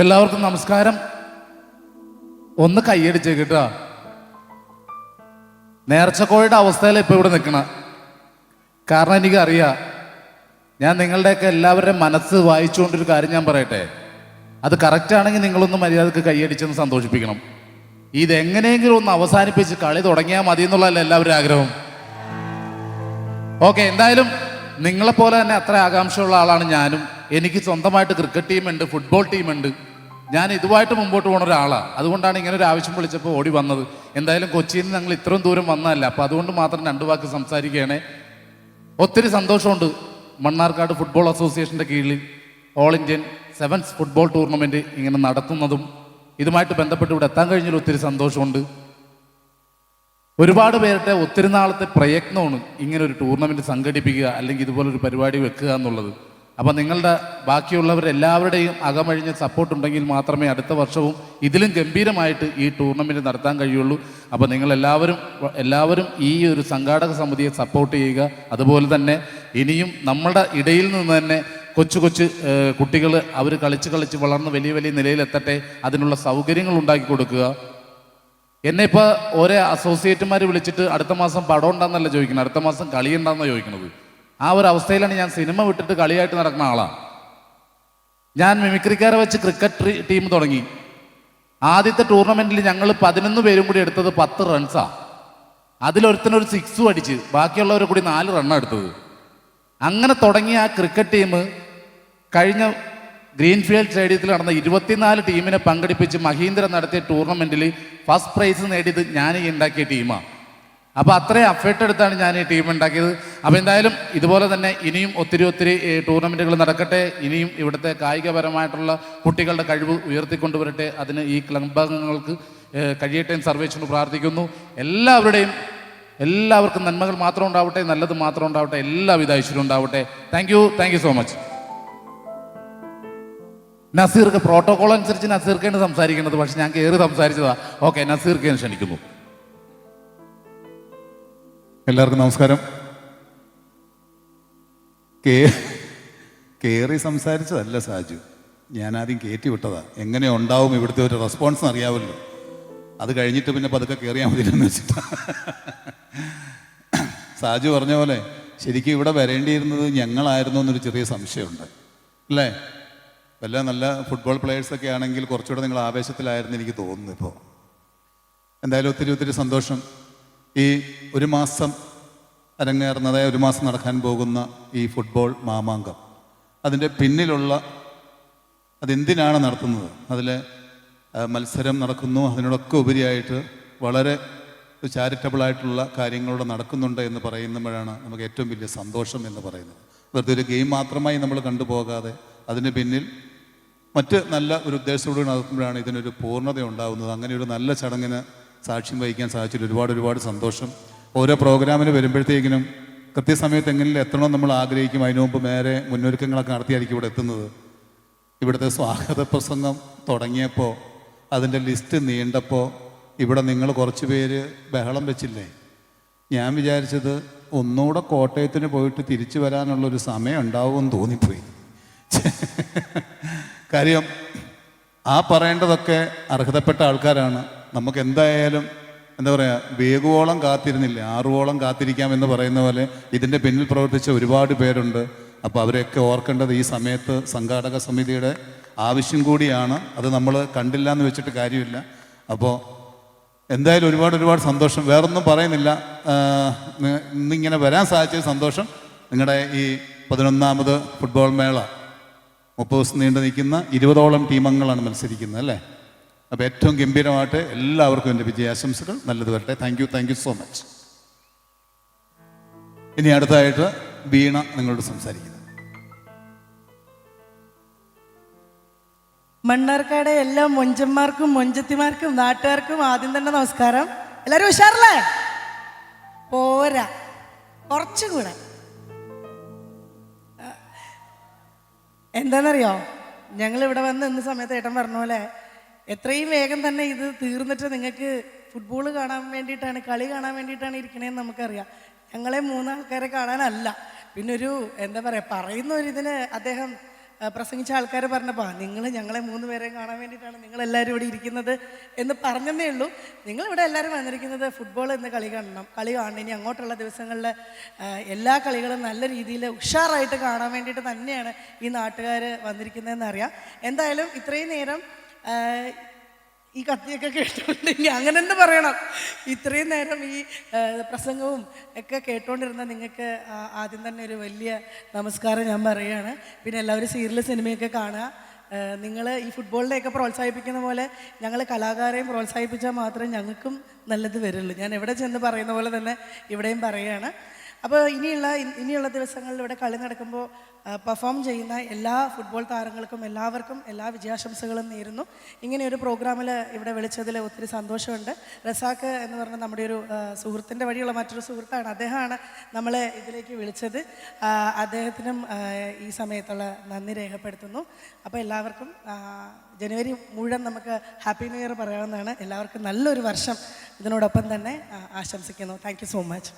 എല്ലാവർക്കും നമസ്കാരം. ഒന്ന് കൈയടിച്ചേ കേട്ടോ. നേർച്ചക്കോഴിയുടെ അവസ്ഥയിൽ ഇപ്പൊ ഇവിടെ നിൽക്കണ കാരണം എനിക്കറിയാം ഞാൻ നിങ്ങളുടെയൊക്കെ എല്ലാവരുടെയും മനസ്സ് വായിച്ചുകൊണ്ടൊരു കാര്യം ഞാൻ പറയട്ടെ. അത് കറക്റ്റ് ആണെങ്കിൽ നിങ്ങളൊന്ന് മര്യാദയ്ക്ക് കൈയടിച്ചെന്ന് സന്തോഷിപ്പിക്കണം. ഇതെങ്ങനെയെങ്കിലും ഒന്ന് അവസാനിപ്പിച്ച് കളി തുടങ്ങിയാൽ മതി എന്നുള്ളതല്ല എല്ലാവരും ആഗ്രഹം. ഓക്കെ എന്തായാലും നിങ്ങളെപ്പോലെ തന്നെ അത്ര ആകാംക്ഷയുള്ള ആളാണ് ഞാനും. എനിക്ക് സ്വന്തമായിട്ട് ക്രിക്കറ്റ് ടീമുണ്ട് ഫുട്ബോൾ ടീമുണ്ട്. ഞാൻ ഇതുമായിട്ട് മുമ്പോട്ട് പോണ ഒരാളാണ് അതുകൊണ്ടാണ് ഇങ്ങനെ ഒരു ആവശ്യം വിളിച്ചപ്പോൾ ഓടി വന്നത്. എന്തായാലും കൊച്ചിയിൽ നിന്ന് ഞങ്ങൾ ഇത്രയും ദൂരം വന്നതല്ല. അപ്പോൾ അതുകൊണ്ട് മാത്രം രണ്ട് വാക്ക് സംസാരിക്കുകയാണേ. ഒത്തിരി സന്തോഷമുണ്ട് മണ്ണാർക്കാട് ഫുട്ബോൾ അസോസിയേഷന്റെ കീഴിൽ all Indian sevens football tournament ഇങ്ങനെ നടത്തുന്നതും ഇതുമായിട്ട് ബന്ധപ്പെട്ട് ഇവിടെ എത്താൻ കഴിഞ്ഞതിൽ ഒത്തിരി സന്തോഷമുണ്ട്. ഒരുപാട് പേരുടെ ഒത്തിരി നാളത്തെ പ്രയത്നമാണ് ഇങ്ങനെ ഒരു ടൂർണമെന്റ് സംഘടിപ്പിക്കുക അല്ലെങ്കിൽ ഇതുപോലൊരു പരിപാടി വെക്കുക എന്നുള്ളത്. അപ്പം നിങ്ങളുടെ ബാക്കിയുള്ളവരെല്ലാവരുടെയും അകമഴിഞ്ഞ സപ്പോർട്ട് ഉണ്ടെങ്കിൽ മാത്രമേ അടുത്ത വർഷവും ഇതിലും ഗംഭീരമായിട്ട് ഈ ടൂർണമെന്റ് നടത്താൻ കഴിയുള്ളൂ. അപ്പോൾ നിങ്ങളെല്ലാവരും എല്ലാവരും ഈ ഒരു സംഘാടക സമിതിയെ സപ്പോർട്ട് ചെയ്യുക. അതുപോലെ തന്നെ ഇനിയും നമ്മുടെ ഇടയിൽ നിന്ന് തന്നെ കൊച്ചു കൊച്ചു കുട്ടികൾ അവർ കളിച്ച് കളിച്ച് വളർന്ന് വലിയ വലിയ നിലയിലെത്തട്ടെ. അതിനുള്ള സൗകര്യങ്ങൾ ഉണ്ടാക്കി കൊടുക്കുക. എന്നെ ഇപ്പോൾ ഓരോ അസോസിയേറ്റുമാർ വിളിച്ചിട്ട് അടുത്ത മാസം പടം ഉണ്ടാന്നല്ല ചോദിക്കുന്നത്? അടുത്ത മാസം കളി ഉണ്ടാന്നാണ് ചോദിക്കുന്നത്? ആ ഒരു അവസ്ഥയിലാണ് ഞാൻ സിനിമ വിട്ടിട്ട് കളിയായിട്ട് നടക്കുന്ന ആളാണ്. ഞാൻ മിമിക്രിക്കാരെ വെച്ച് ക്രിക്കറ്റ് ടീം തുടങ്ങി. ആദ്യത്തെ ടൂർണമെന്റിൽ ഞങ്ങൾ പതിനൊന്ന് പേരും കൂടി എടുത്തത് പത്ത് റൺസാ അതിലൊരുത്തനൊരു സിക്സും അടിച്ച്. ബാക്കിയുള്ളവരെ കൂടി നാല് റണ്ണാണ് എടുത്തത്. അങ്ങനെ തുടങ്ങിയ ആ ക്രിക്കറ്റ് ടീം കഴിഞ്ഞ ഗ്രീൻഫീൽഡ് സ്റ്റേഡിയത്തിൽ നടന്ന ഇരുപത്തിനാല് ടീമിനെ പങ്കെടുപ്പിച്ച് മഹീന്ദ്ര നടത്തിയ ടൂർണമെന്റിൽ ഫസ്റ്റ് പ്രൈസ് നേടിയത് ഞാൻ ഉണ്ടാക്കിയ ടീമാണ് അപ്പോൾ അത്രയും അഫേർട്ട് എടുത്താണ് ഞാൻ ഈ ടീം ഉണ്ടാക്കിയത്. അപ്പോൾ എന്തായാലും ഇതുപോലെ തന്നെ ഇനിയും ഒത്തിരി ഒത്തിരി ടൂർണമെന്റുകൾ നടക്കട്ടെ. ഇനിയും ഇവിടുത്തെ കായികപരമായിട്ടുള്ള കുട്ടികളുടെ കഴിവ് ഉയർത്തിക്കൊണ്ടുവരട്ടെ. അതിന് ഈ ക്ലബ്ബങ്ങൾക്ക് കഴിയട്ടെ എന്ന് പ്രാർത്ഥിക്കുന്നു. എല്ലാവരുടെയും എല്ലാവർക്കും നന്മകൾ മാത്രം ഉണ്ടാവട്ടെ നല്ലത് മാത്രം ഉണ്ടാവട്ടെ എല്ലാവിധ ഐശ്വര്യം ഉണ്ടാവട്ടെ. Thank you thank you so much നസീർക്ക് protocol അനുസരിച്ച് നസീർക്കാണ് സംസാരിക്കേണ്ടത് പക്ഷെ ഞാൻ കയറി സംസാരിച്ചതാ. ഓക്കെ നസീർക്കാണ് ക്ഷണിക്കുന്നു. എല്ലാവർക്കും നമസ്കാരം. കയറി സംസാരിച്ചതല്ല സാജു. ഞാൻ ആദ്യം കയറ്റി വിട്ടതാ. എങ്ങനെ ഉണ്ടാവും ഇവിടുത്തെ ഒരു റെസ്പോൺസ് അറിയാമല്ലോ അത് കഴിഞ്ഞിട്ട് പിന്നെ പതുക്കെ കയറിയാൽ വെച്ചിട്ടാ. സാജു പറഞ്ഞ പോലെ ശരിക്കും ഇവിടെ വരേണ്ടിയിരുന്നത് ഞങ്ങളായിരുന്നു എന്നൊരു ചെറിയ സംശയമുണ്ട്. അല്ലേ? വല്ല നല്ല ഫുട്ബോൾ പ്ലെയേഴ്സൊക്കെ ആണെങ്കിൽ കുറച്ചുകൂടെ നിങ്ങൾ ആവേശത്തിലായിരുന്നു എനിക്ക് തോന്നുന്നു ഇപ്പോൾ എന്തായാലും ഒത്തിരി ഒത്തിരി സന്തോഷം. ഈ ഒരു മാസം അരങ്ങേറുന്നത് ഒരു മാസം നടക്കാൻ പോകുന്ന ഈ ഫുട്ബോൾ മാമാങ്കം. അതിന്റെ പിന്നിലുള്ള അതെന്തിനാണ് നടത്തുന്നത്? അതിൽ മത്സരം നടക്കുന്നു. അതിനോടൊക്കെ ഉപരിയായിട്ട് വളരെ ചാരിറ്റബിളായിട്ടുള്ള കാര്യങ്ങളോട് നടക്കുന്നുണ്ട് എന്ന് പറയുമ്പോഴാണ് നമുക്ക് ഏറ്റവും വലിയ സന്തോഷം എന്ന് പറയുന്നത്. വെറുതെ ഒരു ഗെയിം മാത്രമായി നമ്മൾ കണ്ടുപോകാതെ അതിന് പിന്നിൽ മറ്റ് നല്ല ഒരു ഉദ്ദേശത്തോടുകൂടി നടത്തുമ്പോഴാണ് ഇതിനൊരു പൂർണത ഉണ്ടാകുന്നത് അങ്ങനെ ഒരു നല്ല ചടങ്ങിന് സാക്ഷ്യം വഹിക്കാൻ സാധിച്ചതിൽ ഒരുപാട് ഒരുപാട് സന്തോഷം. ഓരോ പ്രോഗ്രാമിന് വരുമ്പോഴത്തേക്കിനും കൃത്യസമയത്ത് എങ്ങനെ എത്തണമെന്ന് നമ്മൾ ആഗ്രഹിക്കും. അതിനു മുമ്പ് നേരെ മുന്നൊരുക്കങ്ങളൊക്കെ നടത്തിയായിരിക്കും ഇവിടെ എത്തുന്നത്. ഇവിടുത്തെ സ്വാഗത പ്രസംഗം തുടങ്ങിയപ്പോൾ അതിന്റെ ലിസ്റ്റ് നീണ്ടപ്പോൾ ഇവിടെ നിങ്ങൾ കുറച്ച് പേര് ബഹളം വെച്ചില്ലേ? ഞാൻ വിചാരിച്ചത് ഒന്നുകൂടെ കോട്ടയത്തിന് പോയിട്ട് തിരിച്ചു വരാനുള്ളൊരു സമയം ഉണ്ടാവുമെന്ന് തോന്നിപ്പോയി. കാര്യം ആ പറയേണ്ടതൊക്കെ അർഹതപ്പെട്ട ആൾക്കാരാണ്. നമുക്ക് എന്തായാലും എന്താ പറയുക വേഗുവോളം കാത്തിരുന്നില്ല ആറുവോളം കാത്തിരിക്കാം എന്ന് പറയുന്ന പോലെ ഇതിന്റെ പിന്നിൽ പ്രവർത്തിച്ച ഒരുപാട് പേരുണ്ട്. അപ്പോൾ അവരെയൊക്കെ ഓർക്കേണ്ടത് ഈ സമയത്ത് സംഘാടക സമിതിയുടെ ആവശ്യം കൂടിയാണ്. അത് നമ്മൾ കണ്ടില്ല എന്ന് വെച്ചിട്ട് കാര്യമില്ല. അപ്പോൾ എന്തായാലും ഒരുപാട് ഒരുപാട് സന്തോഷം. വേറൊന്നും പറയുന്നില്ല. ഇന്നിങ്ങനെ വരാൻ സാധിച്ച സന്തോഷം. നിങ്ങളുടെ ഈ പതിനൊന്നാമത് ഫുട്ബോൾ മേള. മുപ്പത് ദിവസം നീണ്ടു നിൽക്കുന്ന ഇരുപതോളം ടീമംഗങ്ങളാണ് മത്സരിക്കുന്നത് അല്ലേ? അപ്പോൾ ഏറ്റവും ഗംഭീരമായിട്ട് എല്ലാവർക്കും എന്റെ വിജയാശംസകൾ. നല്ലത് വരട്ടെ. Thank you thank you so much ഇനി അടുത്തായിട്ട് വീണ നിങ്ങളോട് സംസാരിക്കുന്നത് മണ്ണാർക്കാട് എല്ലാ മൊഞ്ചന്മാർക്കും മൊഞ്ചത്തിമാർക്കും നാട്ടുകാർക്കും ആദ്യം തന്നെ നമസ്കാരം. എല്ലാവരും ഉഷാറല്ലേ? പോരാ. കുറച്ചും കൂടെ ആ, എന്താണെന്നറിയോ ഞങ്ങൾ ഇവിടെ വന്ന് ഇന്ന് സമയത്ത് ഏട്ടൻ പറഞ്ഞ പോലെ എത്രയും വേഗം തന്നെ ഇത് തീർന്നിട്ട് നിങ്ങൾക്ക് ഫുട്ബോൾ കാണാൻ വേണ്ടിയിട്ടാണ് കളി കാണാൻ വേണ്ടിയിട്ടാണ് ഇരിക്കണേന്ന് നമുക്കറിയാം. ഞങ്ങളെ മൂന്നാൾക്കാരെ കാണാനല്ല. പിന്നെ ഒരു എന്താ പറയുക പറയുന്ന ഒരു ഇതിന് അദ്ദേഹം പ്രസംഗിച്ച ആൾക്കാർ പറഞ്ഞപ്പോൾ നിങ്ങൾ ഞങ്ങളെ മൂന്ന് പേരെയും കാണാൻ വേണ്ടിയിട്ടാണ് നിങ്ങളെല്ലാവരും ഇവിടെ ഇരിക്കുന്നത് എന്ന് പറഞ്ഞതേ ഉള്ളൂ. നിങ്ങളിവിടെ എല്ലാവരും വന്നിരിക്കുന്നത് ഫുട്ബോൾ എന്ന് കളി കാണണം. കളി കാണണം. ഇനി അങ്ങോട്ടുള്ള ദിവസങ്ങളിൽ എല്ലാ കളികളും നല്ല രീതിയിൽ ഉഷാറായിട്ട് കാണാൻ വേണ്ടിയിട്ട് തന്നെയാണ് ഈ നാട്ടുകാർ വന്നിരിക്കുന്നതെന്ന് അറിയാം. എന്തായാലും ഇത്രയും നേരം ഈ കത്തിയൊക്കെ കേട്ടോണ്ടെങ്കിൽ അങ്ങനെ തന്നെ പറയണം. ഇത്രയും നേരം ഈ പ്രസംഗവും ഒക്കെ കേട്ടുകൊണ്ടിരുന്ന നിങ്ങൾക്ക് ആദ്യം തന്നെ ഒരു വലിയ നമസ്കാരം ഞാൻ പറയുകയാണ്. പിന്നെ എല്ലാവരും സീരിയൽ സിനിമയൊക്കെ കാണുക. നിങ്ങൾ ഈ ഫുട്ബോളിനെയൊക്കെ പ്രോത്സാഹിപ്പിക്കുന്ന പോലെ ഞങ്ങൾ കലാകാരെയും പ്രോത്സാഹിപ്പിച്ചാൽ മാത്രമേ ഞങ്ങൾക്കും നല്ലത് വരുള്ളൂ. ഞാൻ എവിടെ ചെന്ന് പറയുന്ന പോലെ തന്നെ ഇവിടെയും പറയുകയാണ്. അപ്പോൾ ഇനിയുള്ള ഇനിയുള്ള ദിവസങ്ങളിൽ ഇവിടെ കളി നടക്കുമ്പോൾ പെർഫോം ചെയ്യുന്ന എല്ലാ ഫുട്ബോൾ താരങ്ങൾക്കും എല്ലാവർക്കും എല്ലാ വിജയാശംസകളും നേരുന്നു. ഇങ്ങനെ ഒരു പ്രോഗ്രാമിൽ ഇവിടെ വിളിച്ചതിൽ ഒത്തിരി സന്തോഷമുണ്ട്. റസാക്ക് എന്ന് പറഞ്ഞ നമ്മുടെ ഒരു സുഹൃത്തിന്റെ വഴിയുള്ള മറ്റൊരു സുഹൃത്താണ്. അദ്ദേഹമാണ് നമ്മളെ ഇതിലേക്ക് വിളിച്ചത്. അദ്ദേഹത്തിനും ഈ സമയത്തുള്ള നന്ദി രേഖപ്പെടുത്തുന്നു. അപ്പോൾ എല്ലാവർക്കും ജനുവരി മുഴുവൻ നമുക്ക് ഹാപ്പി ന്യൂ ഇയർ പറയാവുന്നതാണ്. എല്ലാവർക്കും നല്ലൊരു വർഷം. ഇതിനോടൊപ്പം തന്നെ ആശംസിക്കുന്നു. Thank so much